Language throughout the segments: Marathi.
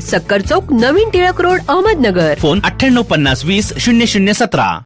सक्कर चौक नवीन टिळक रोड अहमदनगर. फोन अठ्ठ्याण्णव पन्नास वीस शून्य शून्य सतरा.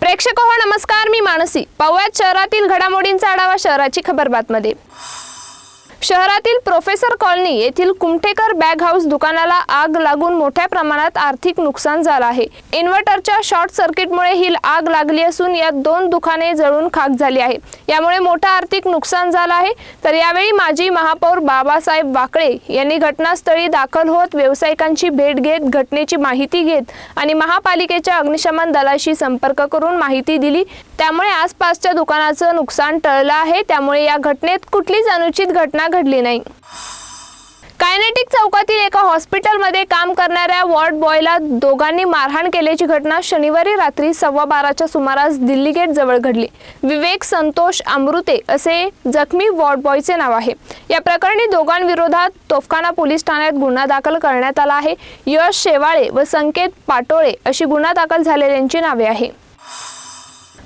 प्रेक्षक हो नमस्कार मी मानसी. पाहुयात शहरातील घडामोडींचा आढावा शहराची खबरबातमध्ये शहरातील प्रोफेसर कॉलनी येथील कुमठेकर बॅग हाऊस दुकानाला आग लागून मोठ्या प्रमाणात आर्थिक नुकसान झालं आहे. इन्व्हर्टरच्या शॉर्ट सर्किटमुळे ही आग लागली असून यात दोन दुकाने जळून खाक झाली आहे यामुळे मोठा आर्थिक नुकसान झालं आहे. तर यावेळी माजी महापौर बाबासाहेब वाकळे यांनी घटनास्थळी दाखल होत व्यावसायिकांची भेट घेत घटनेची माहिती घेत आणि महापालिकेच्या अग्निशमन दलाशी संपर्क करून माहिती दिली. त्यामुळे आसपासच्या दुकानाचं नुकसान टळलं आहे. त्यामुळे या घटनेत कुठलीच अनुचित घटना घडली नाही. कायनेटिक चौकातील एका हॉस्पिटलमध्ये काम करणाऱ्या वॉर्ड बॉयला दोघांनी मारहाण केल्याची घटना शनिवारी रात्री सव्वा बाराच्या सुमारास दिल्ली गेट जवळ घडली. विवेक संतोष अमृते असे जखमी वॉर्ड बॉयचे नाव आहे. या प्रकरणी दोघांविरोधात तोफखाना पोलीस ठाण्यात गुन्हा दाखल करण्यात आला आहे. यश शेवाळे व संकेत पाटोळे अशी गुन्हा दाखल झालेल्यांची नावे आहे.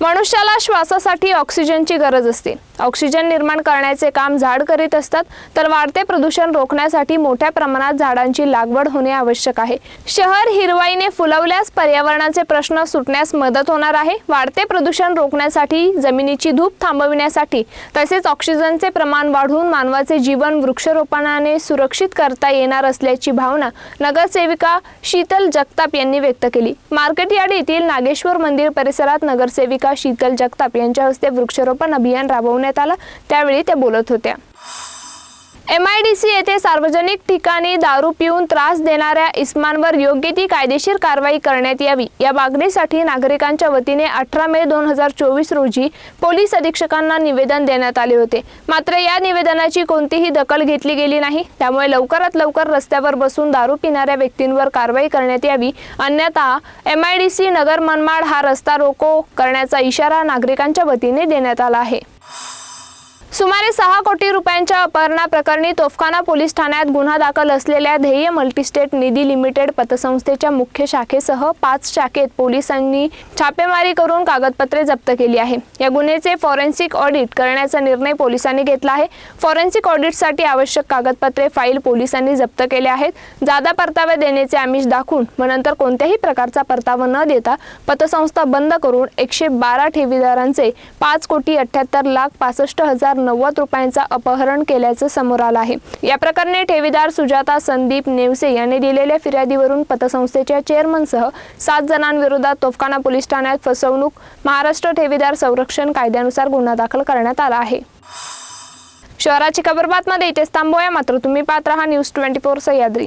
मनुष्याला श्वासासाठी ऑक्सिजनची गरज असते. ऑक्सिजन निर्माण करण्याचे काम झाड करीत असतात तर वाढते प्रदूषण रोखण्यासाठी मोठ्या प्रमाणात झाडांची लागवड होणे आवश्यक आहे. शहर हिरवाईने फुलवल्यास पर्यावरणाचे प्रश्न सुटण्यास मदत होणार आहे. वाढते प्रदूषण रोखण्यासाठी जमिनीची धूप थांबविण्यासाठी तसेच ऑक्सिजनचे प्रमाण वाढवून मानवाचे जीवन वृक्षारोपणाने सुरक्षित करता येणार असल्याची भावना नगरसेविका शीतल जगताप यांनी व्यक्त केली. मार्केट यार्ड येथील नागेश्वर मंदिर परिसरात नगरसेविका शीतल जगताप यांच्या हस्ते वृक्षारोपण अभियान राबवण्यात आलं. त्यावेळी त्या बोलत होत्या. एम आय डी सी येथे सार्वजनिक ठिकाणी दारू पिऊन त्रास देणाऱ्या इस्मांवर योग्य ती कायदेशीर कारवाई करण्यात यावी या मागणीसाठी नागरिकांच्या वतीने अठरा मे दोन हजार चोवीस रोजी पोलीस अधीक्षकांना निवेदन देण्यात आले होते. मात्र या निवेदनाची कोणतीही दखल घेतली गेली नाही. त्यामुळे लवकरात लवकर रस्त्यावर बसून दारू पिणाऱ्या व्यक्तींवर कारवाई करण्यात यावी. अन्यथा M I D C Nagar Manmad हा रस्ता रोको करण्याचा इशारा नागरिकांच्या वतीने देण्यात आला आहे. सुमारे सहा कोटी रुपयांच्या अपहरणा प्रकरणी तोफखाना पोलीस ठाण्यात गुन्हा दाखल असलेल्या ध्येय मल्टीस्टेट निधी लिमिटेड पतसंस्थेच्या मुख्य शाखेसह पाच शाखेत पोलिसांनी छापेमारी करून कागदपत्रे जप्त केली आहे. या गुन्ह्याचे फॉरेन्सिक ऑडिट करण्याचा निर्णय पोलिसांनी घेतला आहे. फॉरेन्सिक ऑडिटसाठी आवश्यक कागदपत्रे फाईल पोलिसांनी जप्त केले आहेत. जादा परतावे देण्याचे आमिष दाखवून व नंतर कोणत्याही प्रकारचा परतावा न देता पतसंस्था बंद करून एकशे बारा ठेवीदारांचे पाच कोटी अठ्ठ्याहत्तर लाख पासष्ट हजार नव्वद रुपयांचा अपहरण केल्याचं समोर आलं आहे. या प्रकरणी ठेवीदार सुजाता संदीप नेवसे यांनी दिलेल्या फिर्यादीवरून पतसंस्थेच्या चेअरमनसह सात जणांविरोधात तोफखाना पोलीस ठाण्यात फसवणूक महाराष्ट्र ठेवीदार संरक्षण कायद्यानुसार गुन्हा दाखल करण्यात आला आहे. शहराची खबरबातमध्ये इथेच थांबूया. मात्र तुम्ही पात्र हा न्यूज ट्वेंटी फोर सह्याद्री